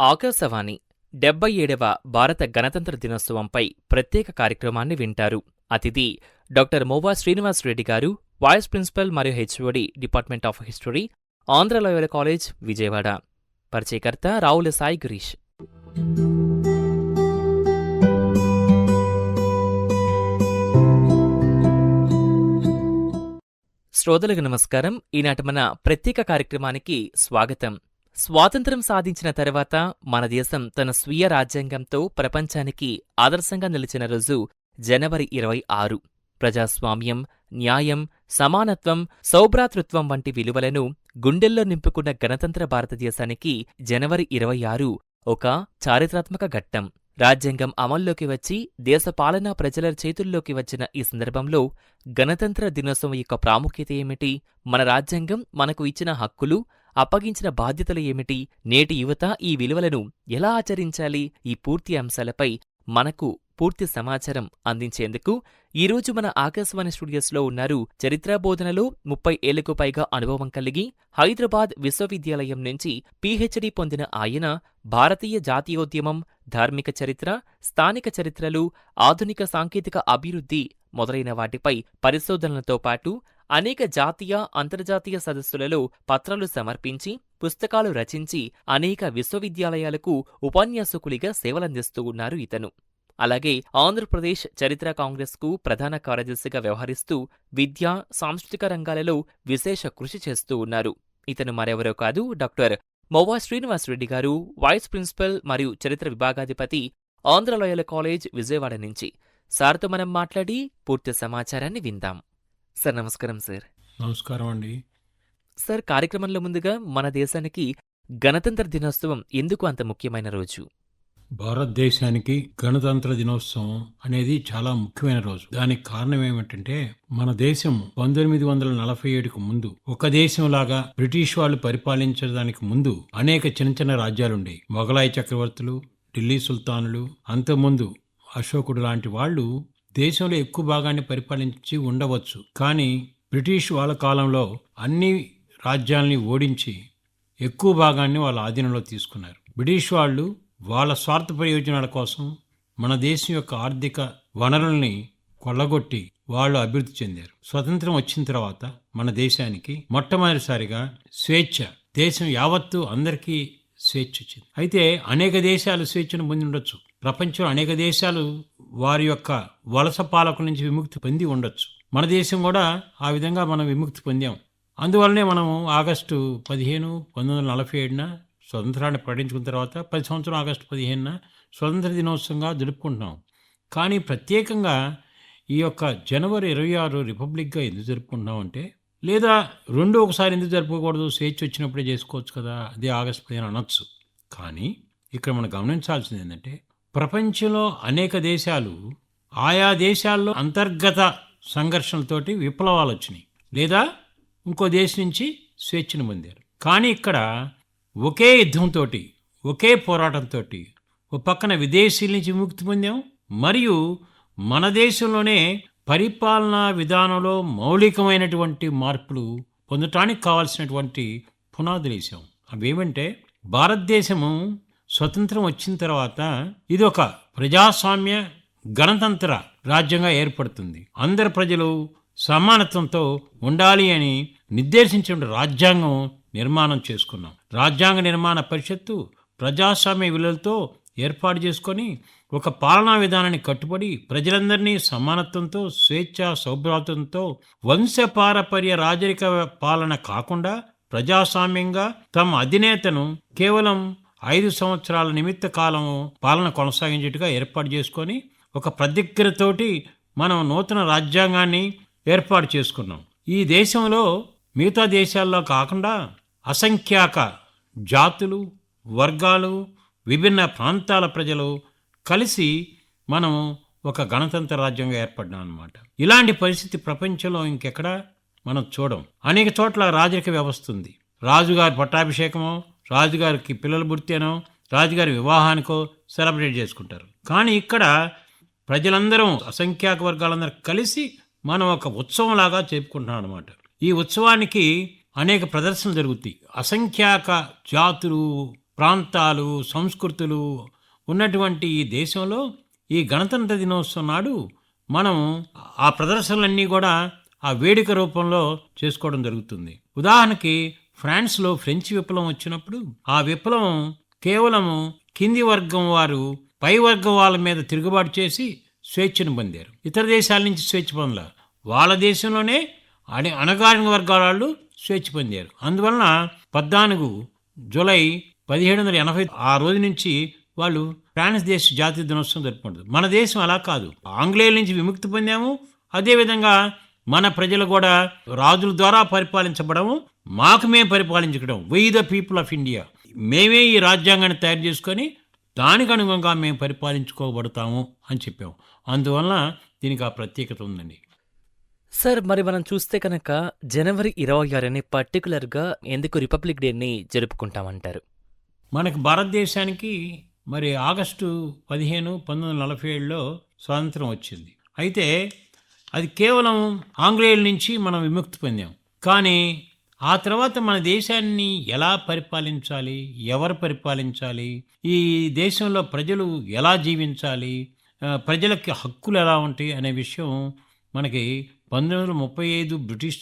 ఆకాశవాణి డెబ్బై ఏడవ భారత గణతంత్ర దినోత్సవంపై ప్రత్యేక కార్యక్రమాన్ని వింటారు. అతిథి డాక్టర్ మోవా శ్రీనివాస్ రెడ్డి గారు వైస్ ప్రిన్సిపల్ మరియు HOD department of history Andhra Loyola college Vijayawada. పరిచయకర్త రావుల సాయి గిరీష్. శ్రోతలకు నమస్కారం. ఈనాటి మన ప్రత్యేక కార్యక్రమానికి స్వాగతం. స్వాతంత్ర్యం సాధించిన తర్వాత మన దేశం తన స్వీయ రాజ్యాంగంతో ప్రపంచానికి ఆదర్శంగా నిలిచిన రోజు జనవరి ఇరవై ఆరు. ప్రజాస్వామ్యం న్యాయం సమానత్వం సౌభ్రాతృత్వం వంటి విలువలను గుండెల్లో నింపుకున్న గణతంత్ర భారతదేశానికి జనవరి ఇరవై ఆరు ఒక చారిత్రాత్మక ఘట్టం. రాజ్యాంగం అమల్లోకి వచ్చి దేశపాలనా ప్రజల చేతుల్లోకి వచ్చిన ఈ సందర్భంలో గణతంత్ర దినోత్సవం యొక్క ప్రాముఖ్యత ఏమిటి? మన రాజ్యాంగం మనకు ఇచ్చిన హక్కులు అప్పగించిన బాధ్యతలు ఏమిటి? నేటి యువత ఈ విలువలను ఎలా ఆచరించాలి? ఈ పూర్తి అంశాలపై మనకు పూర్తి సమాచారం అందించేందుకు ఈరోజు మన ఆకాశవాణి స్టూడియోస్లో ఉన్నారు చరిత్ర బోధనలో ముప్పై ఏళ్ళకు పైగా అనుభవం కలిగి హైదరాబాద్ విశ్వవిద్యాలయం నుంచి పీహెచ్డీ పొందిన ఆయన భారతీయ జాతీయోద్యమం ధార్మిక చరిత్ర స్థానిక చరిత్రలు ఆధునిక సాంకేతిక అభివృద్ధి మొదలైన వాటిపై పరిశోధనలతో పాటు అనేక జాతీయ అంతర్జాతీయ సదస్సులలో పత్రాలు సమర్పించి పుస్తకాలు రచించి అనేక విశ్వవిద్యాలయాలకు ఉపన్యాసకులిగా సేవలందిస్తూ ఉన్నారు ఇతను. అలాగే ఆంధ్రప్రదేశ్ చరిత్ర కాంగ్రెస్కు ప్రధాన కార్యదర్శిగా వ్యవహరిస్తూ విద్యా సాంస్కృతిక రంగాలలో విశేష కృషి చేస్తూ ఉన్నారు. ఇతను మరెవరో కాదు డాక్టర్ మొవ్వా శ్రీనివాస్ రెడ్డి గారు వైస్ ప్రిన్సిపల్ మరియు చరిత్ర విభాగాధిపతి ఆంధ్రలోయల కాలేజ్ విజయవాడ నుంచి. సార్తో మనం మాట్లాడి పూర్తి సమాచారాన్ని విందాం. సార్ నమస్కారం సార్. నమస్కారం అండి. సార్ కార్యక్రమంలో ముందుగా మన దేశానికి గణతంత్ర దినోత్సవం ఎందుకు అంత ముఖ్యమైన రోజు? భారతదేశానికి గణతంత్ర దినోత్సవం అనేది చాలా ముఖ్యమైన రోజు. దానికి కారణం ఏమిటంటే మన దేశం పంతొమ్మిది వందల నలభై ఏడుకు ముందు ఒక దేశంలాగా బ్రిటిష్ వాళ్ళు పరిపాలించడానికి ముందు అనేక చిన్న చిన్న రాజ్యాలుండేవి మొఘలాయి చక్రవర్తులు ఢిల్లీ సుల్తానులు అంతకుముందు అశోకుడు లాంటి వాళ్ళు దేశంలో ఎక్కువ భాగాన్ని పరిపాలించి ఉండవచ్చు. కానీ బ్రిటిష్ వాళ్ళ కాలంలో అన్ని రాజ్యాల్ని ఓడించి ఎక్కువ భాగాన్ని వాళ్ళ ఆధీనంలో తీసుకున్నారు. బ్రిటిష్ వాళ్ళు వాళ్ళ స్వార్థ ప్రయోజనాల కోసం మన దేశం యొక్క ఆర్థిక వనరుల్ని కొల్లగొట్టి వాళ్ళు అభివృద్ధి చెందారు. స్వతంత్రం వచ్చిన తర్వాత మన దేశానికి మొట్టమొదటిసారిగా స్వేచ్ఛ దేశం యావత్తు అందరికీ స్వేచ్ఛ వచ్చింది. అయితే అనేక దేశాలు స్వేచ్ఛను పొంది ఉండొచ్చు. ప్రపంచంలో అనేక దేశాలు వారి యొక్క వలస పాలకుల నుంచి విముక్తి పొంది ఉండొచ్చు. మన దేశం కూడా ఆ విధంగా మనం విముక్తి పొందాం. అందువల్లనే మనము ఆగస్టు పదిహేను పంతొమ్మిది వందల నలభై ఏడున స్వతంత్రాన్ని ప్రకటించుకున్న తర్వాత పది సంవత్సరం ఆగస్టు పదిహేనున స్వతంత్ర దినోత్సవంగా జరుపుకుంటున్నాం. కానీ ప్రత్యేకంగా ఈ యొక్క జనవరి ఇరవై ఆరు రిపబ్లిక్గా ఎందుకు జరుపుకుంటున్నాం అంటే లేదా రెండో ఒకసారి ఎందుకు జరుపుకోకూడదు స్వేచ్ఛ వచ్చినప్పుడే చేసుకోవచ్చు కదా అదే ఆగస్టు పదిహేను అనొచ్చు. కానీ ఇక్కడ మనం గమనించాల్సింది ఏంటంటే ప్రపంచంలో అనేక దేశాలు ఆయా దేశాల్లో అంతర్గత సంఘర్షణలతోటి విప్లవాలు వచ్చినాయి లేదా ఇంకో దేశం నుంచి స్వేచ్ఛను పొందారు. కానీ ఇక్కడ ఒకే యుద్ధంతో ఒకే పోరాటంతో ఒక పక్కన విదేశీల నుంచి విముక్తి పొందాం. మరియు మన దేశంలోనే పరిపాలనా విధానంలో మౌలికమైనటువంటి మార్పులు పొందటానికి కావాల్సినటువంటి పునాదులు వేసాం అవేమంటే భారతదేశము స్వతంత్రం వచ్చిన తర్వాత ఇది ఒక ప్రజాస్వామ్య గణతంత్ర రాజ్యంగా ఏర్పడుతుంది. అందరు ప్రజలు సమానత్వంతో ఉండాలి అని నిర్దేశించిన రాజ్యాంగం నిర్మాణం చేసుకున్నాం. రాజ్యాంగ నిర్మాణ పరిషత్తు ప్రజాస్వామ్య విలువలతో ఏర్పాటు చేసుకొని ఒక పాలనా విధానాన్ని కట్టుబడి ప్రజలందరినీ సమానత్వంతో స్వేచ్ఛ సౌభ్రాతంతో వంశపారపర్య రాజరిక పాలన కాకుండా ప్రజాస్వామ్యంగా తమ అధినేతను కేవలం ఐదు సంవత్సరాల నిమిత్త కాలం పాలన కొనసాగించేట్టుగా ఏర్పాటు చేసుకొని ఒక ప్రతిజ్ఞతోటి మనం నూతన రాజ్యాంగాన్ని ఏర్పాటు చేసుకున్నాం. ఈ దేశంలో మిగతా దేశాల్లో కాకుండా అసంఖ్యాక జాతులు వర్గాలు విభిన్న ప్రాంతాల ప్రజలు కలిసి మనం ఒక గణతంత్ర రాజ్యంగా ఏర్పడ్డాం అనమాట ఇలాంటి పరిస్థితి ప్రపంచంలో ఇంకెక్కడ మనం చూడం. అనేక చోట్ల రాజరిక వ్యవస్థ ఉంది. రాజుగారి పట్టాభిషేకమో రాజుగారికి పిల్లల పుడితేనో రాజుగారి వివాహానికో సెలబ్రేట్ చేసుకుంటారు. కానీ ఇక్కడ ప్రజలందరం అసంఖ్యాక వర్గాలందరూ కలిసి మనం ఒక ఉత్సవంలాగా చెప్పుకుంటున్నాం అనమాట ఈ ఉత్సవానికి అనేక ప్రదర్శనలు జరుగుతాయి. అసంఖ్యాక జాతులు ప్రాంతాలు సంస్కృతులు ఉన్నటువంటి ఈ దేశంలో ఈ గణతంత్ర దినోత్సవం నాడు మనం ఆ ప్రదర్శనలన్నీ కూడా ఆ వేడుక రూపంలో చేసుకోవడం జరుగుతుంది. ఉదాహరణకి ఫ్రాన్స్లో ఫ్రెంచ్ విప్లవం వచ్చినప్పుడు ఆ విప్లవం కేవలం కింది వర్గం వారు పై వర్గం వాళ్ళ మీద తిరుగుబాటు చేసి స్వేచ్ఛను పొందారు. ఇతర దేశాల నుంచి స్వేచ్ఛ పొందల వాళ్ళ దేశంలోనే అణి అణగారిన వర్గాల వాళ్ళు స్వేచ్ఛ పొందారు. అందువలన పద్నాలుగు జూలై పదిహేడు వందల ఎనభై ఆ రోజు నుంచి వాళ్ళు ఫ్రాన్స్ దేశ జాతీయ దినోత్సవం జరుపుకుంటారు. మన దేశం అలా కాదు. ఆంగ్లేయుల నుంచి విముక్తి పొందాము. అదేవిధంగా మన ప్రజలు కూడా రాజుల ద్వారా పరిపాలించబడము మాకు మేము పరిపాలించడం by the people of India మేమే ఈ రాజ్యాంగాన్ని తయారు చేసుకొని దానికి అనుగుణంగా మేము పరిపాలించుకోబడతాము అని చెప్పాము అందువలన దీనికి ఆ ప్రత్యేకత ఉందండి. సార్ మరి మనం చూస్తే కనుక జనవరి ఇరవై ఆరుని పర్టికులర్గా ఎందుకు రిపబ్లిక్ డేని జరుపుకుంటామంటారు? మనకు భారతదేశానికి మరి ఆగస్టు పదిహేను పంతొమ్మిది వందల నలభై ఏడులో స్వాతంత్రం వచ్చింది. అయితే అది కేవలం ఆంగ్లేయుల నుంచి మనం విముక్తి పొందాం. కానీ ఆ తర్వాత మన దేశాన్ని ఎలా పరిపాలించాలి? ఎవరు పరిపాలించాలి? ఈ దేశంలో ప్రజలు ఎలా జీవించాలి? ప్రజలకి హక్కులు ఎలా ఉంటాయి అనే విషయం మనకి పంతొమ్మిది వందల ముప్పై ఐదు బ్రిటిష్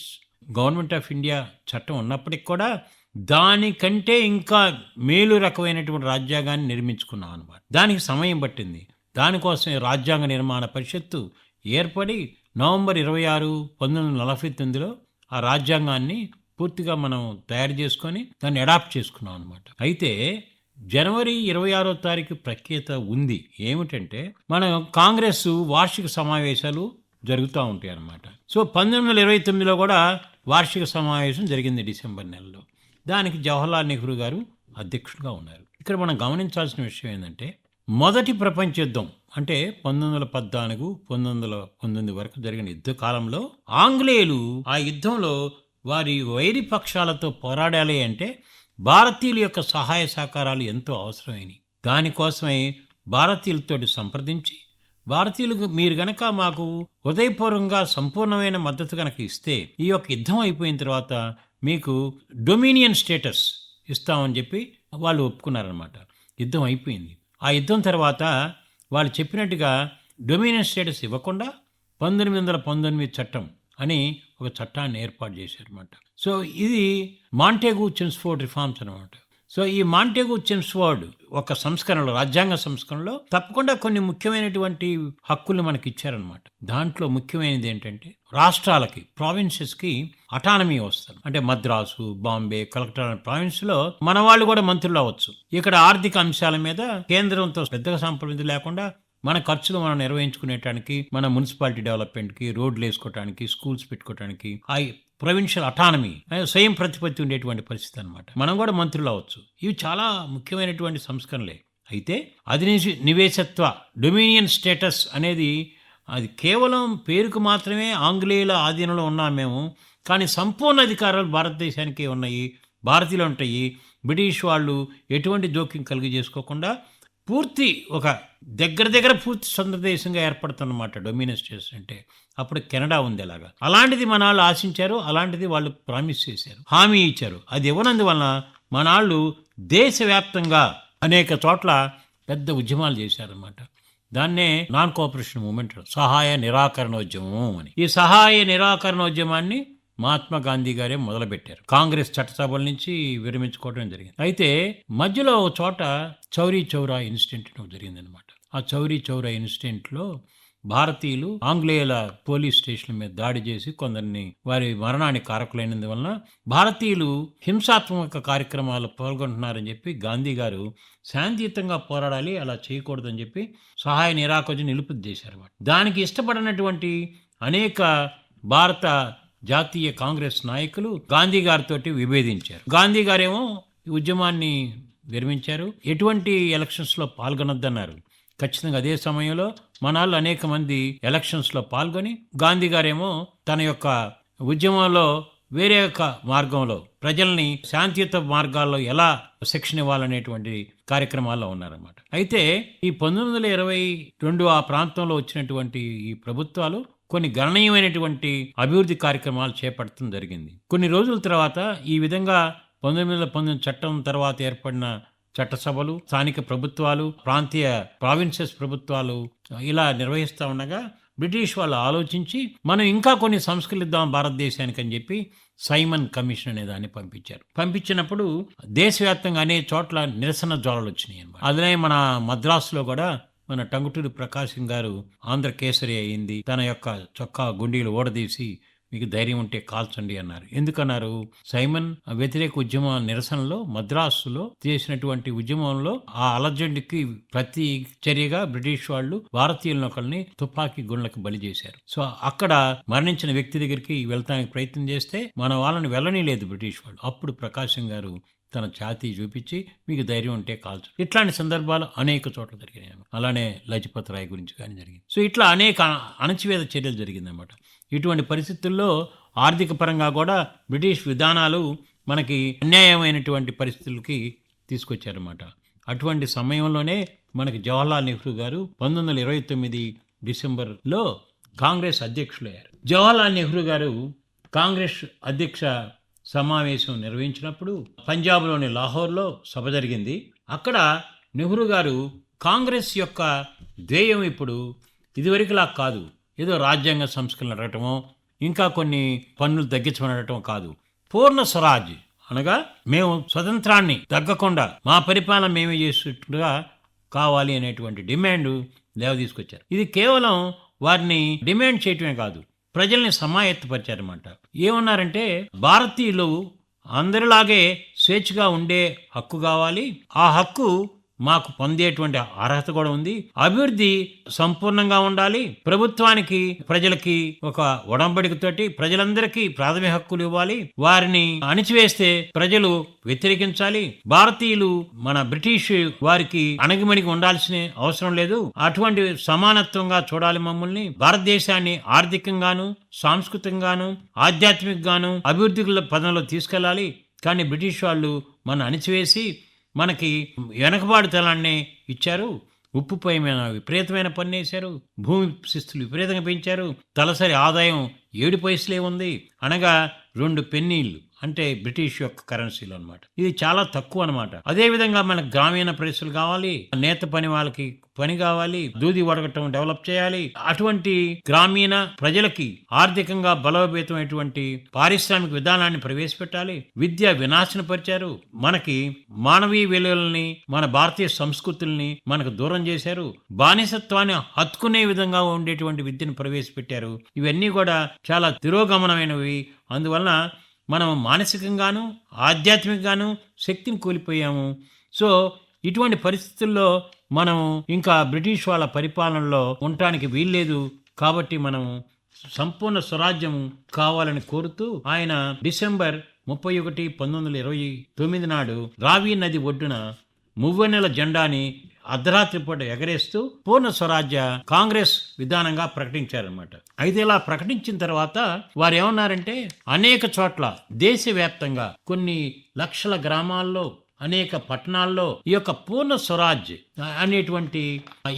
గవర్నమెంట్ ఆఫ్ ఇండియా చట్టం ఉన్నప్పటికి కూడా దానికంటే ఇంకా మేలు రకమైనటువంటి రాజ్యాంగాన్ని నిర్మించుకున్నాం అనమాట దానికి సమయం పట్టింది. దానికోసమే రాజ్యాంగ నిర్మాణ పరిషత్తు ఏర్పడి నవంబర్ ఇరవై ఆరు పంతొమ్మిది వందల నలభై తొమ్మిదిలో ఆ రాజ్యాంగాన్ని పూర్తిగా మనం తయారు చేసుకొని దాన్ని అడాప్ట్ చేసుకున్నాం అనమాట అయితే జనవరి ఇరవై ఆరో తారీఖు ప్రఖ్యాత ఉంది. ఏమిటంటే మన కాంగ్రెస్ వార్షిక సమావేశాలు జరుగుతూ ఉంటాయి అన్నమాట. సో పంతొమ్మిది వందల ఇరవై తొమ్మిదిలో కూడా వార్షిక సమావేశం జరిగింది డిసెంబర్ నెలలో. దానికి జవహర్లాల్ నెహ్రూ గారు అధ్యక్షుడిగా ఉన్నారు. ఇక్కడ మనం గమనించాల్సిన విషయం ఏంటంటే మొదటి ప్రపంచ యుద్ధం అంటే పంతొమ్మిది వందల పద్నాలుగు పంతొమ్మిది వందల పంతొమ్మిది వరకు జరిగిన యుద్ధ కాలంలో ఆంగ్లేయులు ఆ యుద్ధంలో వారి వైరి పక్షాలతో పోరాడాలి అంటే భారతీయుల యొక్క సహాయ సహకారాలు ఎంతో అవసరమైనవి. దానికోసమే భారతీయులతోటి సంప్రదించి భారతీయులకు మీరు గనక మాకు హృదయపూర్వకంగా సంపూర్ణమైన మద్దతు కనుక ఇస్తే ఈ యొక్క యుద్ధం అయిపోయిన తర్వాత మీకు డొమినియన్ స్టేటస్ ఇస్తామని చెప్పి వాళ్ళు ఒప్పుకున్నారనమాట యుద్ధం అయిపోయింది. ఆ యుద్ధం తర్వాత వాళ్ళు చెప్పినట్టుగా డొమినియన్ స్టేటస్ ఇవ్వకుండా పంతొమ్మిది వందల పంతొమ్మిది చట్టం అని ఒక చట్టాన్ని ఏర్పాటు చేశారన్నమాట. సో ఇది మాంటేగు చెన్స్ఫోర్డ్ రిఫార్మ్స్ అనమాట సో ఈ మాంటేగు చెన్స్ఫోర్డ్ ఒక సంస్కరణలో రాజ్యాంగ సంస్కరణలో తప్పకుండా కొన్ని ముఖ్యమైనటువంటి హక్కులు మనకి ఇచ్చారనమాట దాంట్లో ముఖ్యమైనది ఏంటంటే రాష్ట్రాలకి ప్రావిన్సెస్కి అటానమీ వస్తుంది. అంటే మద్రాసు బాంబే కలెక్టర్ ప్రావిన్స్లో మన వాళ్ళు కూడా మంత్రులు అవ్వచ్చు. ఇక్కడ ఆర్థిక అంశాల మీద కేంద్రంతో పెద్దగా సంప్రదించి లేకుండా మన ఖర్చులు మనం నిర్వహించుకునేటానికి మన మున్సిపాలిటీ డెవలప్మెంట్కి రోడ్లు వేసుకోవటానికి స్కూల్స్ పెట్టుకోవటానికి ఆ ప్రొవిన్షియల్ అటానమీ స్వయం ప్రతిపత్తి ఉండేటువంటి పరిస్థితి అనమాట మనం కూడా మంత్రులు అవ్వచ్చు. ఇవి చాలా ముఖ్యమైనటువంటి సంస్కరణలే. అయితే అధినిషి నివేశత్వ డొమినియన్ స్టేటస్ అనేది అది కేవలం పేరుకు మాత్రమే ఆంగ్లేయుల ఆధీనంలో ఉన్నాం మేము కానీ సంపూర్ణ అధికారాలు భారతదేశానికి ఉన్నాయి భారతీయులు ఉంటాయి బ్రిటిష్ వాళ్ళు ఎటువంటి జోక్యం కలిగి చేసుకోకుండా పూర్తి ఒక దగ్గర దగ్గర పూర్తి సొంత దేశంగా ఏర్పడుతుందన్నమాట డొమినియన్ స్టేట్స్ అంటే అప్పుడు కెనడా ఉంది అలాగా. అలాంటిది మన వాళ్ళు ఆశించారు అలాంటిది వాళ్ళు ప్రామిస్ చేశారు. హామీ ఇచ్చారు. అది ఇవ్వనందువలన మన వాళ్ళు దేశవ్యాప్తంగా అనేక చోట్ల పెద్ద ఉద్యమాలు చేశారన్నమాట. దాన్నే నాన్ కోఆపరేషన్ మూమెంట్ సహాయ నిరాకరణోద్యమం అని. ఈ సహాయ నిరాకరణోద్యమాన్ని మహాత్మా గాంధీ గారే మొదలుపెట్టారు. కాంగ్రెస్ చట్టసభల నుంచి విరమించుకోవడం జరిగింది. అయితే మధ్యలో ఒక చోట చౌరీ చౌరా ఇన్సిడెంట్ జరిగింది అనమాట ఆ చౌరీ చౌరా ఇన్సిడెంట్లో భారతీయులు ఆంగ్లేయుల పోలీస్ స్టేషన్ల మీద దాడి చేసి కొందరిని వారి మరణానికి కారకులైనందువలన భారతీయులు హింసాత్మక కార్యక్రమాలు పాల్గొంటున్నారని చెప్పి గాంధీ గారు శాంతియుతంగా పోరాడాలి అలా చేయకూడదని చెప్పి సహాయ నిరాకరణ నిలుపు చేశారు దానికి ఇష్టపడినటువంటి అనేక భారత జాతీయ కాంగ్రెస్ నాయకులు గాంధీ గారితో విభేదించారు. గాంధీ గారేమో ఈ ఉద్యమాన్ని విరమించారు ఎటువంటి ఎలక్షన్స్లో పాల్గొనొద్దన్నారు. ఖచ్చితంగా అదే సమయంలో మనాళ్ళు అనేక మంది ఎలక్షన్స్లో పాల్గొని గాంధీ గారేమో తన యొక్క ఉద్యమంలో వేరే యొక్క మార్గంలో ప్రజల్ని శాంతియుత మార్గాల్లో ఎలా శిక్షణ ఇవ్వాలనేటువంటి కార్యక్రమాల్లో ఉన్నారన్నమాట. అయితే ఈ పంతొమ్మిది వందల ఇరవై రెండు ఆ ప్రాంతంలో వచ్చినటువంటి ఈ ప్రభుత్వాలు కొన్ని గణనీయమైనటువంటి అభివృద్ధి కార్యక్రమాలు చేపట్టడం జరిగింది. కొన్ని రోజుల తర్వాత ఈ విధంగా పంతొమ్మిది వందల పంతొమ్మిది చట్టం తర్వాత ఏర్పడిన చట్టసభలు స్థానిక ప్రభుత్వాలు ప్రాంతీయ ప్రావిన్సెస్ ప్రభుత్వాలు ఇలా నిర్వహిస్తూ ఉండగా బ్రిటిష్ వాళ్ళు ఆలోచించి మనం ఇంకా కొన్ని సంస్కృతులు భారతదేశానికి అని చెప్పి సైమన్ కమిషన్ అనే దాన్ని పంపించారు. పంపించినప్పుడు దేశవ్యాప్తంగా అనేక చోట్ల నిరసన జ్వరాలు వచ్చినాయి అనమాట అదే మన మద్రాసులో కూడా మన టంగుటూరి ప్రకాశం గారు ఆంధ్ర కేసరి అయింది తన యొక్క చొక్కా గుండీలు ఓడదీసి మీకు ధైర్యం ఉంటే కాల్చండి అన్నారు. ఎందుకన్నారు? సైమన్ వ్యతిరేక ఉద్యమ నిరసనలో మద్రాసులో చేసినటువంటి ఉద్యమంలో ఆ అలజెండ్కి ప్రతి చర్యగా బ్రిటిష్ వాళ్ళు భారతీయులను ఒకరిని తుపాకీ గుండ్లకు బలి చేశారు. సో అక్కడ మరణించిన వ్యక్తి దగ్గరికి వెళ్తానికి ప్రయత్నం చేస్తే మన వాళ్ళని వెళ్ళని లేదు బ్రిటిష్ వాళ్ళు. అప్పుడు ప్రకాశం గారు తన ఛాతీ చూపించి మీకు ధైర్యం ఉంటే కాల్చు ఇట్లాంటి సందర్భాలు అనేక చోట్ల జరిగినాయి అలానే లజపత్ రాయ్ గురించి కానీ జరిగింది. సో ఇట్లా అనేక అణచివేత చర్యలు జరిగిందన్నమాట. ఇటువంటి పరిస్థితుల్లో ఆర్థిక పరంగా కూడా బ్రిటిష్ విధానాలు మనకి అన్యాయమైనటువంటి పరిస్థితులకి తీసుకొచ్చారన్నమాట. అటువంటి సమయంలోనే మనకి జవహర్లాల్ నెహ్రూ గారు పంతొమ్మిది వందల ఇరవై తొమ్మిది డిసెంబర్లో కాంగ్రెస్ అధ్యక్షులయ్యారు. జవహర్లాల్ నెహ్రూ గారు కాంగ్రెస్ అధ్యక్ష సమావేశం నిర్వహించినప్పుడు పంజాబ్లోని లాహోర్లో సభ జరిగింది. అక్కడ నెహ్రూ గారు కాంగ్రెస్ యొక్క ధ్యేయం ఇప్పుడు ఇదివరకులా కాదు. ఏదో రాజ్యాంగ సంస్కరణ అడగటమో ఇంకా కొన్ని పన్నులు తగ్గించమనటం కాదు. పూర్ణ స్వరాజ్ అనగా మేము స్వతంత్రాన్ని తగ్గకుండా మా పరిపాలన మేమే చేసేట్టుగా కావాలి అనేటువంటి డిమాండ్ లేవ తీసుకొచ్చారు ఇది కేవలం వారిని డిమాండ్ చేయటమే కాదు ప్రజల్ని సమాయత్తపరిచారన్నమాట. ఏమన్నారంటే భారతీయులు అందరిలాగే స్వేచ్ఛగా ఉండే హక్కు కావాలి. ఆ హక్కు మాకు పొందేటువంటి అర్హత కూడా ఉంది. అభివృద్ధి సంపూర్ణంగా ఉండాలి. ప్రభుత్వానికి ప్రజలకి ఒక ఉడంబడికతోటి ప్రజలందరికీ ప్రాథమిక హక్కులు ఇవ్వాలి. వారిని అణిచివేస్తే ప్రజలు వ్యతిరేకించాలి. భారతీయులు మన బ్రిటిష్ వారికి అణగిమణిగి ఉండాల్సిన అవసరం లేదు. అటువంటి సమానత్వంగా చూడాలి మమ్మల్ని. భారతదేశాన్ని ఆర్థికంగాను సాంస్కృతికంగాను ఆధ్యాత్మికంగాను అభివృద్ధి పదంలో తీసుకెళ్ళాలి. కానీ బ్రిటిష్ వాళ్ళు మన అణిచివేసి మనకి వెనకబాటుతనాన్ని ఇచ్చారు. ఉప్పుపై మీద విపరీతమైన పన్నేశారు భూమి శిస్తులు విపరీతంగా పెంచారు. తలసరి ఆదాయం ఏడు పైసలే ఉంది. అనగా రెండు పెన్నీళ్ళు. అంటే బ్రిటిష్ యొక్క కరెన్సీలు అనమాట ఇది చాలా తక్కువ అనమాట అదే విధంగా మనకు గ్రామీణ ప్రజలు కావాలి నేత పని వాళ్ళకి పని కావాలి దూది వడగటం డెవలప్ చేయాలి. అటువంటి గ్రామీణ ప్రజలకి ఆర్థికంగా బలోపేతమైనటువంటి పారిశ్రామిక విధానాన్ని ప్రవేశపెట్టాలి. విద్య వినాశనపరిచారు మనకి మానవీయ విలువల్ని మన భారతీయ సంస్కృతుల్ని మనకు దూరం చేశారు. బానిసత్వాన్ని హత్తుకునే విధంగా ఉండేటువంటి విద్యను ప్రవేశపెట్టారు. ఇవన్నీ కూడా చాలా తిరోగమనమైనవి. అందువలన మనం మానసికంగాను ఆధ్యాత్మికంగాను శక్తిని కోల్పోయాము. సో ఇటువంటి పరిస్థితుల్లో మనం ఇంకా బ్రిటిష్ వాళ్ళ పరిపాలనలో ఉండటానికి వీల్లేదు. కాబట్టి మనం సంపూర్ణ స్వరాజ్యం కావాలని కోరుతూ ఆయన డిసెంబర్ ముప్పై ఒకటి పంతొమ్మిది వందల ఇరవై తొమ్మిది నాడు రావి నది ఒడ్డున మువ్వెన్నెల జెండాని అర్ధరాత్రి పూట ఎగరేస్తూ పూర్ణ స్వరాజ్య కాంగ్రెస్ విధానంగా ప్రకటించారనమాట అయితే ఇలా ప్రకటించిన తర్వాత వారు ఏమన్నారంటే అనేక చోట్ల దేశవ్యాప్తంగా కొన్ని లక్షల గ్రామాల్లో అనేక పట్టణాల్లో ఈ యొక్క పూర్ణ స్వరాజ్ అనేటువంటి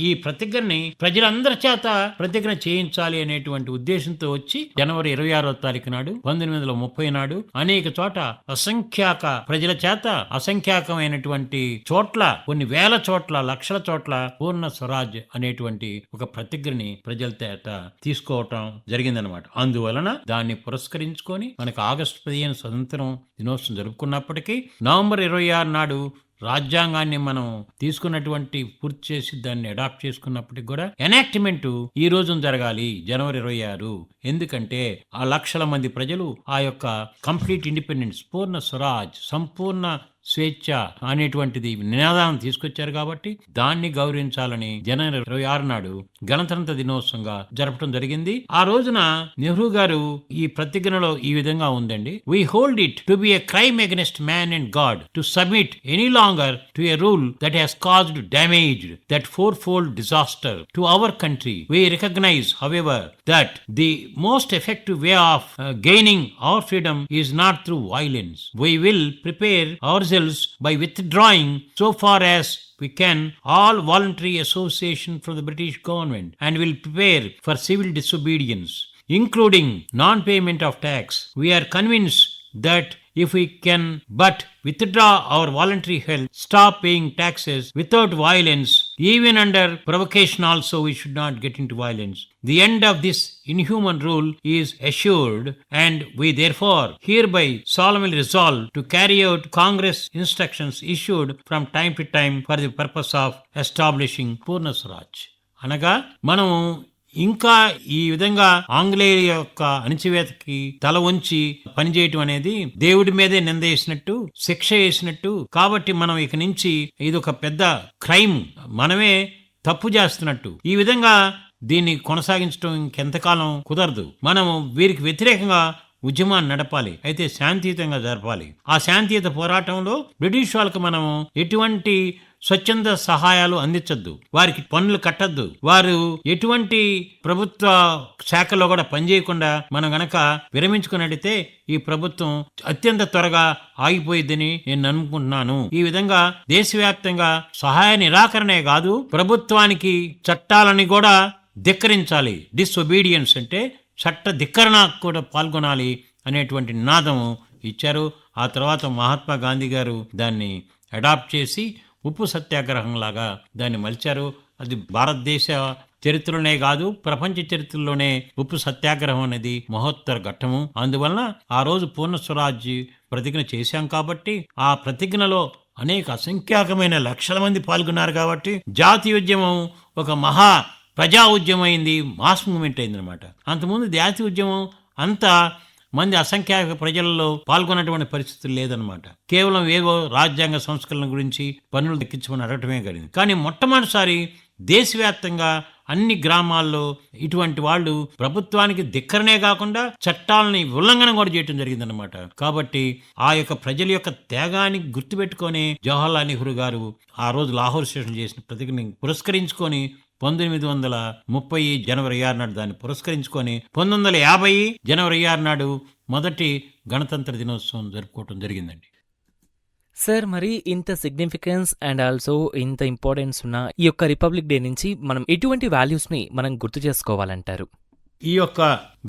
ఈ ప్రతిజ్ఞని ప్రజలందరి చేత ప్రతిజ్ఞ చేయించాలి అనేటువంటి ఉద్దేశంతో వచ్చి జనవరి ఇరవై ఆరో తారీఖు నాడు పంతొమ్మిది వందల ముప్పై నాడు అనేక చోట అసంఖ్యాక ప్రజల చేత అసంఖ్యాకమైనటువంటి చోట్ల కొన్ని వేల చోట్ల లక్షల చోట్ల పూర్ణ స్వరాజ్ అనేటువంటి ఒక ప్రతిజ్ఞని ప్రజల చేత తీసుకోవటం జరిగిందనమాట అందువలన దాన్ని పురస్కరించుకొని మనకు ఆగస్టు పదిహేను స్వతంత్రం దినోత్సవం జరుపుకున్నప్పటికీ నవంబర్ ఇరవై ఆరు నాడు రాజ్యాంగాన్ని మనం తీసుకున్నటువంటి పూర్తి చేసి దాన్ని అడాప్ట్ చేసుకున్నప్పటికి కూడా ఎనాక్ట్మెంట్ ఈ రోజు జరగాలి జనవరి ఇరవై ఆరు. ఎందుకంటే ఆ లక్షల మంది ప్రజలు ఆ యొక్క కంప్లీట్ ఇండిపెండెన్స్ పూర్ణ స్వరాజ్ సంపూర్ణ స్వేచ్ఛ అనేటువంటిది నినాదాన్ని తీసుకొచ్చారు కాబట్టి దాన్ని గౌరవించాలని జనవరి ఇరవై ఆరు నాడు గణతంత్ర దినోత్సవంగా జరపడం జరిగింది. ఆ రోజున నెహ్రూ గారు ఈ ప్రతిజ్ఞలో ఈ విధంగా ఉందండి. We hold it to be a crime against man and God to submit any longer to a rule that has caused damage that fourfold disaster to our country we recognise however that the most effective way of gaining our freedom freedom not through violence we will prepare our ourselves by withdrawing so far as we can all voluntary association from the British government and will prepare for civil disobedience, including non payment of tax. We are convinced that if we can but withdraw our voluntary help, stop paying taxes without violence, even under provocation also we should not get into violence. The end of this inhuman rule is assured, and we therefore hereby solemnly resolve to carry out Congress instructions issued from time to time for the purpose of establishing Purna Swaraj. అనగా మనం ఇంకా ఈ విధంగా ఆంగ్లేయుల యొక్క అణిచివేతకి తల వంచి పనిచేయటం అనేది దేవుడి మీదే నింద వేసినట్టు శిక్ష వేసినట్టు. కాబట్టి మనం ఇక నుంచి ఇది ఒక పెద్ద క్రైమ్. మనమే తప్పు చేస్తున్నట్టు. ఈ విధంగా దీన్ని కొనసాగించడం ఇంకెంతకాలం కుదరదు. మనము వీరికి వ్యతిరేకంగా ఉద్యమాన్ని నడపాలి. అయితే శాంతియుతంగా జరపాలి. ఆ శాంతియుత పోరాటంలో బ్రిటిష్ వాళ్ళకి మనము ఎటువంటి స్వచ్ఛంద సహాయాలు అందించద్దు. వారికి పన్నులు కట్టద్దు. వారు ఎటువంటి ప్రభుత్వ శాఖలో కూడా పనిచేయకుండా మనం గనక విరమించుకున్నట్టయితే ఈ ప్రభుత్వం అత్యంత త్వరగా ఆగిపోయిద్దని నేను అనుకుంటున్నాను ఈ విధంగా దేశవ్యాప్తంగా సహాయ నిరాకరణే కాదు ప్రభుత్వానికి చట్టాలని కూడా ధిక్కరించాలి. డిస్ఒబీడియన్స్ అంటే చట్ట ధిక్కరణ కూడా పాల్గొనాలి అనేటువంటి నినాదం ఇచ్చారు. ఆ తర్వాత మహాత్మా గాంధీ గారు దాన్ని అడాప్ట్ చేసి ఉప్పు సత్యాగ్రహం లాగా దాన్ని మలిచారు. అది భారతదేశ చరిత్రలోనే కాదు ప్రపంచ చరిత్రలోనే ఉప్పు సత్యాగ్రహం అనేది మహోత్తర ఘట్టము. అందువలన ఆ రోజు పూర్ణ స్వరాజ్ ప్రతిజ్ఞ చేశాం కాబట్టి ఆ ప్రతిజ్ఞలో అనేక అసంఖ్యాకమైన లక్షల మంది పాల్గొన్నారు కాబట్టి జాతీయ ఉద్యమం ఒక మహా ప్రజా ఉద్యమం అయింది మాస్ మూమెంట్ అయింది అనమాట అంతకుముందు జాతీయ ఉద్యమం అంతా మంది అసంఖ్యాక ప్రజలలో పాల్గొన్నటువంటి పరిస్థితులు లేదనమాట కేవలం ఏవో రాజ్యాంగ సంస్కరణ గురించి పనులు దక్కించమని అడగటమే కలిగింది కానీ మొట్టమొదటిసారి దేశవ్యాప్తంగా అన్ని గ్రామాల్లో ఇటువంటి వాళ్ళు ప్రభుత్వానికి ధిక్కరనే కాకుండా చట్టాలని ఉల్లంఘన కూడా చేయటం జరిగిందనమాట కాబట్టి ఆ యొక్క ప్రజల యొక్క త్యాగాన్ని గుర్తుపెట్టుకొని జవహర్లాల్ నెహ్రూ గారు ఆ రోజు లాహోర్ స్టేషన్ చేసిన ప్రతిజ్ఞని పురస్కరించుకొని పంతొమ్మిది వందల ముప్పై జనవరి ఆరు నాడు దాన్ని పురస్కరించుకొని పంతొమ్మిది వందల యాభై జనవరి ఆరు నాడు మొదటి గణతంత్ర దినోత్సవం జరుపుకోవటం జరిగిందండి. సార్ మరి ఇంత సిగ్నిఫికెన్స్ అండ్ ఆల్సో ఇంత ఇంపార్టెన్స్ ఉన్న ఈ యొక్క రిపబ్లిక్ డే నుంచి మనం ఎటువంటి వాల్యూస్ని మనం గుర్తు చేసుకోవాలంటారు? ఈ యొక్క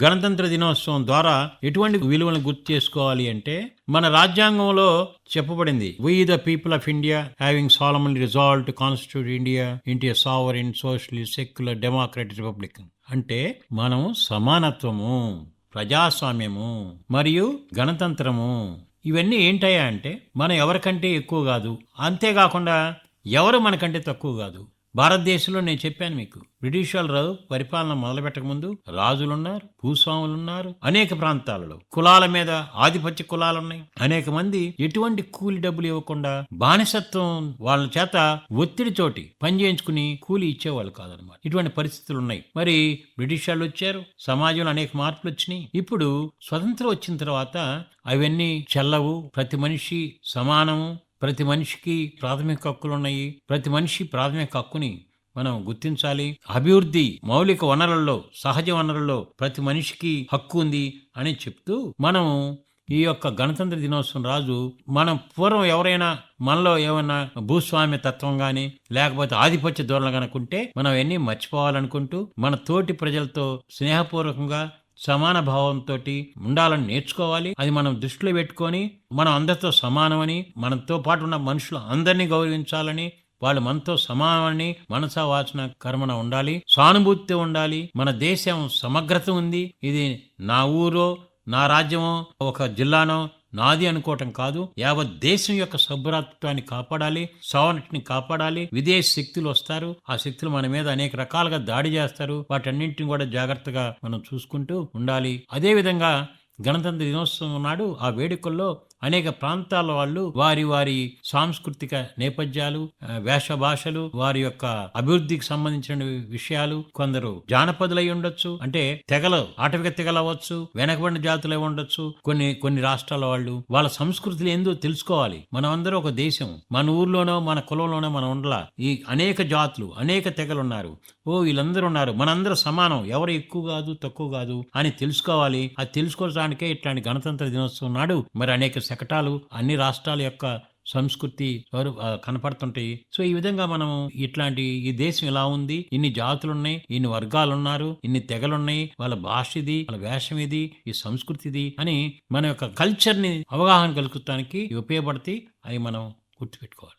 గణతంత్ర దినోత్సవం ద్వారా ఎటువంటి విలువలను గుర్తు చేసుకోవాలి అంటే మన రాజ్యాంగంలో చెప్పబడింది we the people of India having solemn resolved to constitute India India sovereign socialist secular democratic republic అంటే మనం సమానత్వము ప్రజాస్వామ్యము మరియు గణతంత్రము. ఇవన్నీ ఏంటయ్యా అంటే మనం ఎవరికంటే ఎక్కువ కాదు. అంతేకాకుండా ఎవరు మనకంటే తక్కువ కాదు? భారతదేశంలో నేను చెప్పాను మీకు బ్రిటిష్ వాళ్ళు పరిపాలన మొదలుపెట్టకముందు రాజులున్నారు భూస్వాములున్నారు అనేక ప్రాంతాలలో కులాల మీద ఆధిపత్య కులాలున్నాయి. అనేక మంది ఎటువంటి కూలి డబ్బులు ఇవ్వకుండా బానిసత్వం వాళ్ళ చేత ఒత్తిడి చోటి పని చేయించుకుని కూలి ఇచ్చేవాళ్ళు కాదనమాట. ఇటువంటి పరిస్థితులు ఉన్నాయి. మరి బ్రిటిష్ వాళ్ళు వచ్చారు సమాజంలో అనేక మార్పులు వచ్చినాయి. ఇప్పుడు స్వతంత్రం వచ్చిన తర్వాత అవన్నీ చెల్లవు ప్రతి మనిషి సమానము ప్రతి మనిషికి ప్రాథమిక హక్కులు ఉన్నాయి. ప్రతి మనిషి ప్రాథమిక హక్కుని మనం గుర్తించాలి. అభివృద్ధి మౌలిక వనరుల్లో సహజ వనరుల్లో ప్రతి మనిషికి హక్కు ఉంది అని చెప్తూ మనము ఈ యొక్క గణతంత్ర దినోత్సవం రాజు మనం పూర్వం ఎవరైనా మనలో ఏమైనా భూస్వామ్య తత్వం కానీ లేకపోతే ఆధిపత్య ధోరణి కనుకుంటే మనం ఎన్ని మర్చిపోవాలనుకుంటూ మన తోటి ప్రజలతో స్నేహపూర్వకంగా సమాన భావంతో ఉండాలని నేర్చుకోవాలి. అది మనం దృష్టిలో పెట్టుకొని మనం అందరితో సమానమని మనతో పాటు ఉన్న మనుషులు అందరినీ గౌరవించాలని వాళ్ళు మనతో సమానమని మనస వాచన కర్మన ఉండాలి. సానుభూతితో ఉండాలి. మన దేశం సమగ్రత ఉంది. ఇది నా ఊరో నా రాజ్యమో ఒక జిల్లానో నాది అనుకోవటం కాదు. యావత్ దేశం యొక్క సభ్రత్వాన్ని కాపాడాలి సౌనటిని కాపాడాలి విదేశీ శక్తులు వస్తారు. ఆ శక్తులు మన మీద అనేక రకాలుగా దాడి చేస్తారు. వాటన్నింటిని కూడా జాగ్రత్తగా మనం చూసుకుంటూ ఉండాలి. అదేవిధంగా గణతంత్ర దినోత్సవం నాడు ఆ వేడుకల్లో అనేక ప్రాంతాల వాళ్ళు వారి వారి సాంస్కృతిక నేపథ్యాలు వేష భాషలు వారి యొక్క అభివృద్ధికి సంబంధించిన విషయాలు కొందరు జానపదులై ఉండొచ్చు అంటే తెగలు ఆటవిక తెగలు అవ్వచ్చు వెనకబడిన జాతులై ఉండొచ్చు కొన్ని కొన్ని రాష్ట్రాల వాళ్ళు వాళ్ళ సంస్కృతులు ఏందో తెలుసుకోవాలి. మనం అందరూ ఒక దేశం. మన ఊర్లోనో మన కులంలోనో మనం ఉండలా. ఈ అనేక జాతులు అనేక తెగలు ఉన్నారు. ఓ వీళ్ళందరూ ఉన్నారు. మనందరూ సమానం. ఎవరు ఎక్కువ కాదు తక్కువ కాదు అని తెలుసుకోవాలి. అది తెలుసుకోవడానికే ఇట్లాంటి గణతంత్ర దినోత్సవం నాడు మరి అనేక శకటాలు అన్ని రాష్ట్రాల యొక్క సంస్కృతి స్వరూ- కనపడుతుంటాయి. సో ఈ విధంగా మనం ఇట్లాంటి ఈ దేశం ఇలా ఉంది? ఇన్ని జాతులు ఉన్నాయి ఇన్ని వర్గాలు ఉన్నారు ఇన్ని తెగలున్నాయి. వాళ్ళ భాష ఇది వాళ్ళ వేషం ఇది ఈ సంస్కృతి ఇది అని మన యొక్క కల్చర్ని అవగాహన కలుగుతానికి ఉపయోగపడితే అవి మనం గుర్తుపెట్టుకోవాలి.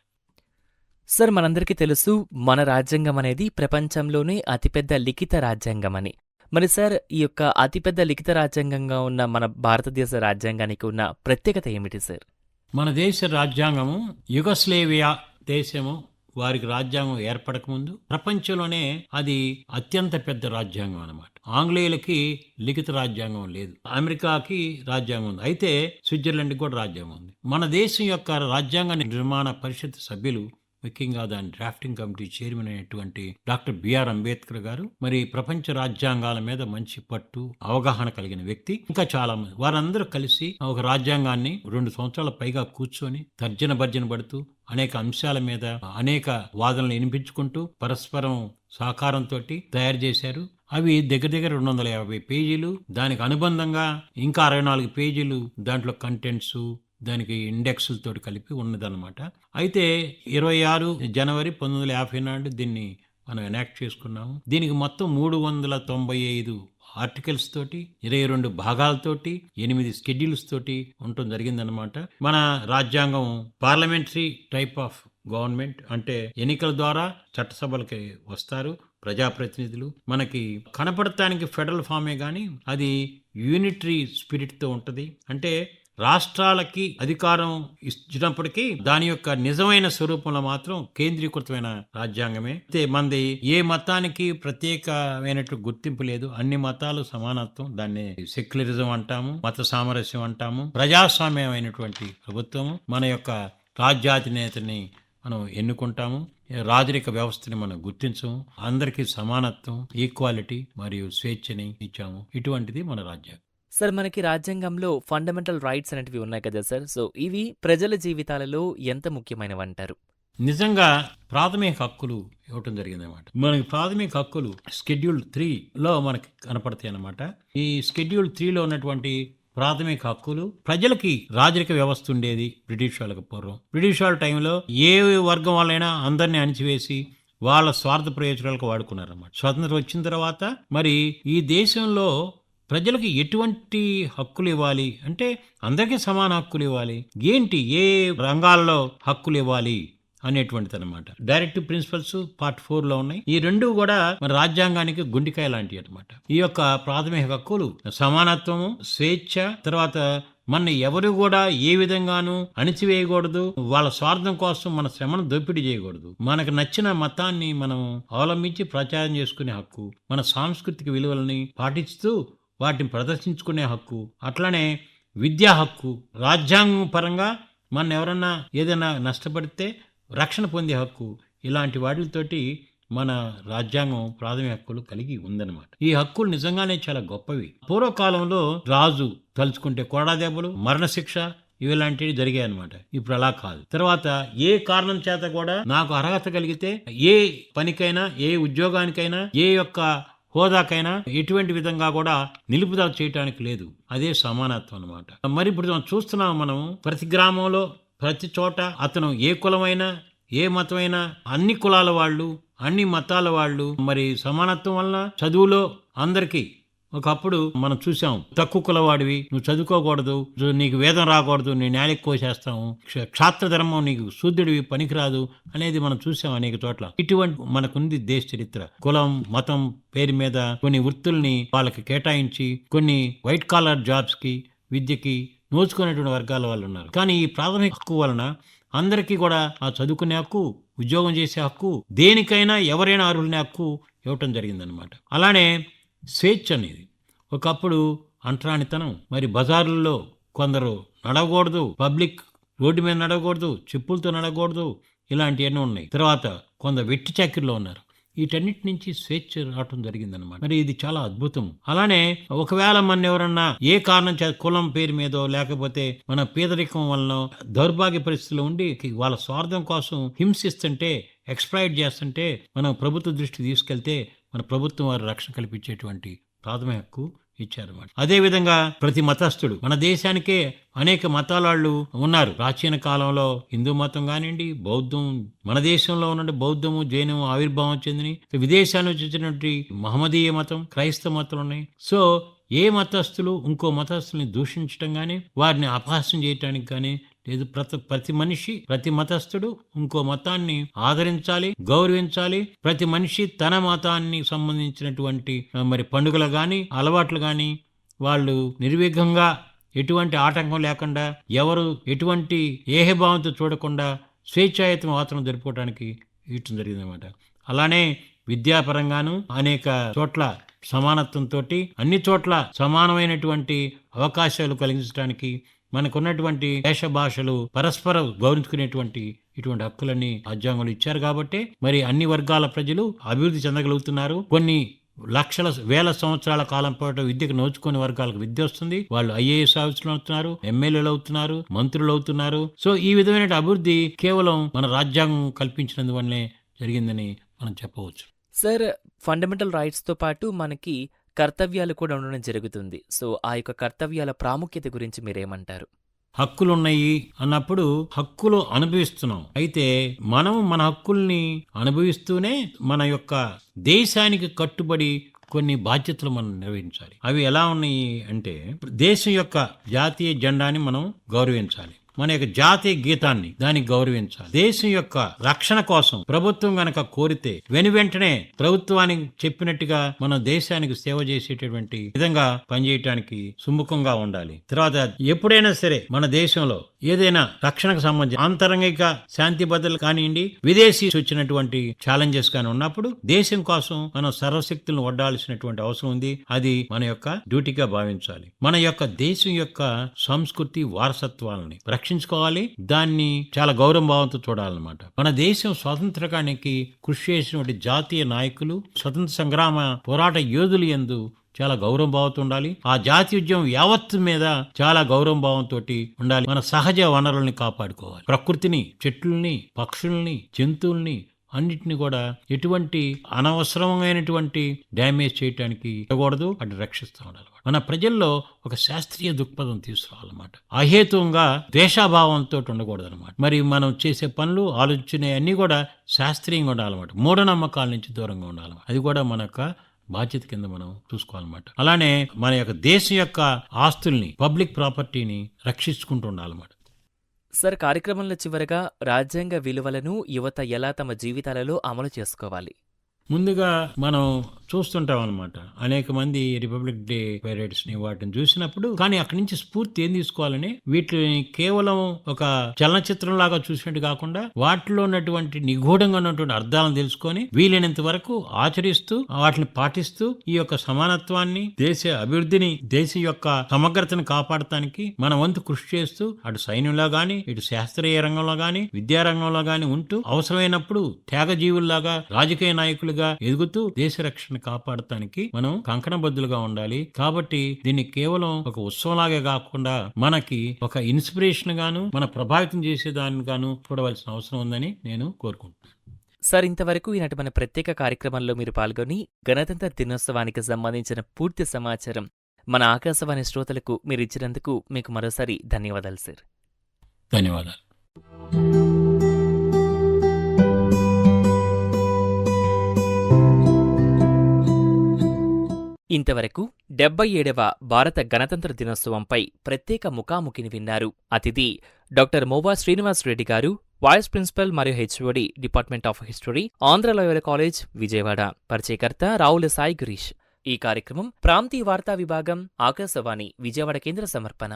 సార్ మనందరికీ తెలుసు మన రాజ్యాంగం అనేది ప్రపంచంలోనే అతిపెద్ద లిఖిత రాజ్యాంగం అని. మరి సార్ ఈ యొక్క అతిపెద్ద లిఖిత రాజ్యాంగంగా ఉన్న మన భారతదేశ రాజ్యాంగానికి ఉన్న ప్రత్యేకత ఏమిటి సార్? మన దేశ రాజ్యాంగము యుగస్లేవియా దేశము వారికి రాజ్యాంగం ఏర్పడకముందు ప్రపంచంలోనే అది అత్యంత పెద్ద రాజ్యాంగం అన్నమాట. ఆంగ్లేయులకి లిఖిత రాజ్యాంగం లేదు. అమెరికాకి రాజ్యాంగం ఉంది. అయితే స్విట్జర్లాండ్కి కూడా రాజ్యాంగం ఉంది. మన దేశం యొక్క రాజ్యాంగ నిర్మాణ పరిషత్ సభ్యులు ముఖ్యంగా దాని డ్రాఫ్టింగ్ కమిటీ చైర్మన్ అయినటువంటి డాక్టర్ బిఆర్ అంబేద్కర్ గారు మరి ప్రపంచ రాజ్యాంగాల మీద మంచి పట్టు అవగాహన కలిగిన వ్యక్తి. ఇంకా చాలా మంది వారందరూ కలిసి ఒక రాజ్యాంగాన్ని రెండు సంవత్సరాల పైగా కూర్చొని తర్జన భర్జన పడుతూ అనేక అంశాల మీద అనేక వాదనలు వినిపించుకుంటూ పరస్పరం సహకారంతో తయారు చేశారు. అవి దగ్గర దగ్గర రెండు వందల యాభై పేజీలు. దానికి అనుబంధంగా ఇంకా అరవై నాలుగు పేజీలు దాంట్లో కంటెంట్స్ దానికి ఇండెక్స్లతో కలిపి ఉన్నదన్నమాట. అయితే ఇరవై ఆరు జనవరి పంతొమ్మిది వందల యాభై నాడు దీన్ని మనం ఎనాక్ట్ చేసుకున్నాము. దీనికి మొత్తం మూడు వందల తొంభై ఐదు ఆర్టికల్స్ తోటి ఇరవై రెండు భాగాలతోటి ఎనిమిది స్కెడ్యూల్స్ తోటి ఉండటం జరిగిందనమాట మన రాజ్యాంగం పార్లమెంటరీ టైప్ ఆఫ్ గవర్నమెంట్ అంటే ఎన్నికల ద్వారా చట్టసభలకి వస్తారు ప్రజాప్రతినిధులు. మనకి కనపడటానికి ఫెడరల్ ఫామే కానీ అది యూనిటరీ స్పిరిట్తో ఉంటుంది. అంటే రాష్ట్రాలకి అధికారం ఇచ్చినప్పటికీ దాని యొక్క నిజమైన స్వరూపంలో మాత్రం కేంద్రీకృతమైన రాజ్యాంగమే. అయితే మనది ఏ మతానికి ప్రత్యేకమైనట్టు గుర్తింపు లేదు. అన్ని మతాలు సమానత్వం. దాన్ని సెక్యులరిజం అంటాము మత సామరస్యం అంటాము. ప్రజాస్వామ్యమైనటువంటి ప్రభుత్వము. మన యొక్క రాజ్యాధినేతని మనం ఎన్నుకుంటాము. రాజరిక వ్యవస్థని మనం గుర్తించము. అందరికీ సమానత్వం ఈక్వాలిటీ మరియు స్వేచ్ఛని ఇచ్చాము. ఇటువంటిది మన రాజ్యాంగం. సార్ మనకి రాజ్యాంగంలో ఫండమెంటల్ రైట్స్ అనేటివి ఉన్నాయి కదా సార్. సో ఇవి ప్రజల జీవితాలలో ఎంత ముఖ్యమైనవి అంటారు నిజంగా ప్రాథమిక హక్కులు ఇవ్వటం జరిగింది అనమాట మనకి ప్రాథమిక హక్కులు స్కెడ్యూల్ త్రీలో మనకి కనపడతాయి అన్నమాట. ఈ స్కెడ్యూల్ త్రీలో ఉన్నటువంటి ప్రాథమిక హక్కులు ప్రజలకి రాజరిక వ్యవస్థ ఉండేది బ్రిటిష్ వాళ్ళకి పూర్వం. బ్రిటిష్ వాళ్ళ టైంలో ఏ వర్గం వాళ్ళైనా అందరినీ అణిచివేసి వాళ్ళ స్వార్థ ప్రయోజనాలకు వాడుకున్నారన్నమాట. స్వాతంత్రం వచ్చిన తర్వాత మరి ఈ దేశంలో ప్రజలకు ఎటువంటి హక్కులు ఇవ్వాలి అంటే అందరికీ సమాన హక్కులు ఇవ్వాలి ఏంటి? ఏ రంగాల్లో హక్కులు ఇవ్వాలి అనేటువంటిది అనమాట డైరెక్టివ్ ప్రిన్సిపల్స్ పార్ట్ ఫోర్లో ఉన్నాయి. ఈ రెండు కూడా మన రాజ్యాంగానికి గుండికాయ లాంటివి అనమాట ఈ యొక్క ప్రాథమిక హక్కులు సమానత్వము స్వేచ్ఛ తర్వాత మన ఎవరు కూడా ఏ విధంగానూ అణిచివేయకూడదు. వాళ్ళ స్వార్థం కోసం మన శ్రమను దోపిడీ చేయకూడదు. మనకు నచ్చిన మతాన్ని మనం అవలంబించి ప్రచారం చేసుకునే హక్కు మన సాంస్కృతిక విలువల్ని పాటిస్తూ వాటిని ప్రదర్శించుకునే హక్కు అట్లనే విద్యా హక్కు రాజ్యాంగం పరంగా మన ఎవరన్నా ఏదైనా నష్టపడితే రక్షణ పొందే హక్కు ఇలాంటి వాటితోటి మన రాజ్యాంగం ప్రాథమిక హక్కులు కలిగి ఉందన్నమాట. ఈ హక్కులు నిజంగానే చాలా గొప్పవి. పూర్వకాలంలో రాజు తలుచుకుంటే కొరడా దెబ్బలు మరణశిక్ష ఇలాంటివి జరిగాయి అనమాట ఇప్పుడు అలా కాదు. తర్వాత ఏ కారణం చేత కూడా నాకు అర్హత కలిగితే ఏ పనికైనా ఏ ఉద్యోగానికైనా ఏ యొక్క హోదాకైనా ఎటువంటి విధంగా కూడా నిలుపుదల చేయటానికి లేదు. అదే సమానత్వం అనమాట మరి ఇప్పుడు మనం చూస్తున్నాం మనం ప్రతి గ్రామంలో ప్రతి చోట అతను ఏ కులమైనా ఏ మతమైనా అన్ని కులాల వాళ్ళు అన్ని మతాల వాళ్ళు మరి సమానత్వం వలన చదువులో అందరికీ ఒకప్పుడు మనం చూసాం తక్కువ కులవాడివి నువ్వు చదువుకోకూడదు నీకు వేదం రాకూడదు నేను నేలకి కోసేస్తాము క్షాత్రధర్మం క్షాత్ర ధర్మం నీకు శూద్రుడివి పనికిరాదు అనేది మనం చూసాం అనేక చోట్ల. ఇటువంటి మనకుంది దేశ చరిత్ర. కులం మతం పేరు మీద కొన్ని వృత్తుల్ని వాళ్ళకి కేటాయించి కొన్ని వైట్ కాలర్ జాబ్స్కి విద్యకి నోచుకునేటువంటి వర్గాల వాళ్ళు ఉన్నారు. కానీ ఈ ప్రాథమిక హక్కు వలన అందరికీ కూడా ఆ చదువుకునే హక్కు ఉద్యోగం చేసే హక్కు దేనికైనా ఎవరైనా అర్హులనే హక్కు ఇవ్వటం జరిగిందనమాట అలానే స్వేచ్ఛ అనేది ఒకప్పుడు అంటరానితనం. మరి బజార్లలో కొందరు నడవకూడదు పబ్లిక్ రోడ్డు మీద నడవకూడదు చెప్పులతో నడవకూడదు ఇలాంటివన్నీ ఉన్నాయి. తర్వాత కొందరు వెట్టి చాకిరిలో ఉన్నారు. వీటన్నిటి నుంచి స్వేచ్ఛ రావటం జరిగిందనమాట మరి ఇది చాలా అద్భుతం. అలానే ఒకవేళ మన ఎవరన్నా ఏ కారణం కులం పేరు మీదో లేకపోతే మన పేదరికం వలన దౌర్భాగ్య పరిస్థితిలో ఉండి వాళ్ళ స్వార్థం కోసం హింసిస్తుంటే ఎక్స్ప్లాయిట్ చేస్తుంటే మనం ప్రభుత్వ దృష్టి తీసుకెళ్తే మన ప్రభుత్వం వారు రక్షణ కల్పించేటువంటి ప్రాథమిక హక్కు ఇచ్చారన్నమాట అదేవిధంగా ప్రతి మతస్థుడు మన దేశానికే అనేక మతాలాళ్ళు ఉన్నారు. ప్రాచీన కాలంలో హిందూ మతం కానివ్వండి బౌద్ధం మన దేశంలో ఉన్న బౌద్ధము జైనము ఆవిర్భావం చెందిని విదేశాల నుంచి వచ్చినటువంటి మహమ్మదీయ మతం క్రైస్తవ మతాలు ఉన్నాయి. సో ఏ మతస్థులు ఇంకో మతస్థుల్ని దూషించడం కానీ వారిని అపహాస్యం చేయటానికి కానీ లేదు ప్రతి ప్రతి మనిషి ప్రతి మతస్థుడు ఇంకో మతాన్ని ఆదరించాలి గౌరవించాలి. ప్రతి మనిషి తన మతాన్ని సంబంధించినటువంటి మరి పండుగలు కానీ అలవాట్లు కానీ వాళ్ళు నిర్విఘ్నంగా ఎటువంటి ఆటంకం లేకుండా ఎవరు ఎటువంటి ఏహభావంతో చూడకుండా స్వేచ్ఛాయుత వాతావరణం జరుపుకోవడానికి ఇవ్వటం జరిగిందనమాట అలానే విద్యాపరంగాను అనేక చోట్ల సమానత్వంతో అన్ని చోట్ల సమానమైనటువంటి అవకాశాలు కలిగించడానికి మనకున్నటువంటి దేశ భాషలు పరస్పర గౌరవించుకునేటువంటి ఇటువంటి హక్కులన్నీ రాజ్యాంగంలో ఇచ్చారు కాబట్టి మరి అన్ని వర్గాల ప్రజలు అభివృద్ధి చెందగలుగుతున్నారు. కొన్ని లక్షల వేల సంవత్సరాల కాలం పాటు విద్యకు నోచుకునే వర్గాలకు విద్య వస్తుంది. వాళ్ళు ఐఏఎస్ ఆఫీసులు అవుతున్నారు ఎమ్మెల్యేలు అవుతున్నారు మంత్రులు అవుతున్నారు. సో ఈ విధమైన అభివృద్ధి కేవలం మన రాజ్యాంగం కల్పించినందువల్లనే జరిగిందని మనం చెప్పవచ్చు. సార్ ఫండమెంటల్ రైట్స్తో పాటు మనకి కర్తవ్యాలు కూడా ఉండడం జరుగుతుంది. సో ఆ యొక్క కర్తవ్యాల ప్రాముఖ్యత గురించి మీరేమంటారు? హక్కులు ఉన్నాయి అన్నప్పుడు హక్కులు అనుభవిస్తున్నాం. అయితే మనం మన హక్కుల్ని అనుభవిస్తూనే మన యొక్క దేశానికి కట్టుబడి కొన్ని బాధ్యతలు మనం నిర్వహించాలి. అవి ఎలా ఉన్నాయి అంటే దేశం యొక్క జాతీయ జెండాని మనం గౌరవించాలి. మన యొక్క జాతీయ గీతాన్ని దాన్ని గౌరవించాలి. దేశం యొక్క రక్షణ కోసం ప్రభుత్వం గనక కోరితే వెను వెంటనే ప్రభుత్వానికి చెప్పినట్టుగా మన దేశానికి సేవ చేసేటటువంటి విధంగా పనిచేయటానికి సుముఖంగా ఉండాలి. తర్వాత ఎప్పుడైనా సరే మన దేశంలో ఏదైనా రక్షణకు సంబంధించి ఆంతరంగిక శాంతి భద్రతలు కానివ్వండి విదేశీ వచ్చినటువంటి ఛాలెంజెస్ కానీ ఉన్నప్పుడు దేశం కోసం మనం సర్వశక్తులను వడ్డాల్సినటువంటి అవసరం ఉంది. అది మన యొక్క డ్యూటీగా భావించాలి. మన యొక్క దేశం యొక్క సంస్కృతి వారసత్వాలని రక్షించుకోవాలి. దాన్ని చాలా గౌరవ భావంతో చూడాలన్నమాట. మన దేశం స్వాతంత్రకానికి కృషి చేసినటువంటి జాతీయ నాయకులు స్వతంత్ర సంగ్రామ పోరాట యోధులు ఎందు చాలా గౌరవ భావంతో ఉండాలి. ఆ జాతి ఉద్యమం యావత్తు మీద చాలా గౌరవ భావంతో ఉండాలి. మన సహజ వనరుల్ని కాపాడుకోవాలి. ప్రకృతిని చెట్లని పక్షుల్ని జంతువుల్ని అన్నిటిని కూడా ఎటువంటి అనవసరమైనటువంటి డ్యామేజ్ చేయటానికి ఇవ్వకూడదు అటు రక్షిస్తూ ఉండాలి. మన ప్రజల్లో ఒక శాస్త్రీయ దృక్పథం తీసుకురావాలన్నమాట. అహేతువంగా ద్వేషాభావంతో ఉండకూడదు అనమాట మరి మనం చేసే పనులు ఆలోచన అన్నీ కూడా శాస్త్రీయంగా ఉండాలన్నమాట. మూఢనమ్మకాల నుంచి దూరంగా ఉండాలన్నమాట. అది కూడా మన యొక్క బాధ్యత కింద మనం చూసుకోవాలన్నమాట. అలానే మన యొక్క దేశం యొక్క ఆస్తుల్ని పబ్లిక్ ప్రాపర్టీని రక్షించుకుంటూ ఉండాలన్నమాట. సార్ కార్యక్రమంలో చివరగా రాజ్యాంగ విలువలను యువత ఎలా తమ జీవితాలలో అమలు చేసుకోవాలి? ముందుగా మనం చూస్తుంటాం అనమాట అనేక మంది రిపబ్లిక్ డే పెరేడ్స్ని వాటిని చూసినప్పుడు కానీ అక్కడి నుంచి స్ఫూర్తి ఏం తీసుకోవాలని వీటిని కేవలం ఒక చలనచిత్రం లాగా చూసినట్టు కాకుండా వాటిలో ఉన్నటువంటి నిగూఢంగా ఉన్నటువంటి అర్థాలను తెలుసుకొని వీలైనంత వరకు ఆచరిస్తూ వాటిని పాటిస్తూ ఈ యొక్క సమానత్వాన్ని దేశ అభివృద్ధిని దేశ యొక్క సమగ్రతను కాపాడటానికి మన వంతు కృషి చేస్తూ అటు సైన్యంలో గాని ఇటు శాస్త్రీయ రంగంలో గాని విద్యారంగంలో గాని ఉంటూ అవసరమైనప్పుడు త్యాగజీవుల్లాగా రాజకీయ నాయకులుగా ఎదుగుతూ దేశ రక్షణ కాపాడటానికి మనం కంకణబద్దులుగా ఉండాలి. కాబట్టి దీన్ని కేవలం ఒక ఉత్సవంలాగే కాకుండా మనకి ఒక ఇన్స్పిరేషన్ గాను మన ప్రభావితం చేసేదాన్ని గాను చూడవలసిన అవసరం ఉందని నేను కోరుకుంటున్నాను. సార్ ఇంతవరకు ఈనాటి మన ప్రత్యేక కార్యక్రమంలో మీరు పాల్గొని గణతంత్ర దినోత్సవానికి సంబంధించిన పూర్తి సమాచారం మన ఆకాశవాణి శ్రోతలకు మీరు ఇచ్చినందుకు మీకు మరోసారి ధన్యవాదాలు సార్. ధన్యవాదాలు. ఇంతవరకు డెబ్బై ఏడవ భారత గణతంత్ర దినోత్సవంపై ప్రత్యేక ముఖాముఖిని విన్నారు అతిథి డాక్టర్ మోవా శ్రీనివాస్ రెడ్డి గారు వైస్ ప్రిన్సిపల్ మరియు HOD department of history Andhra Loyola College Vijayawada. పరిచయకర్త రావుల సాయి గిరీష్. ఈ కార్యక్రమం ప్రాంతీయ వార్తా విభాగం ఆకాశవాణి విజయవాడ కేంద్ర సమర్పణ.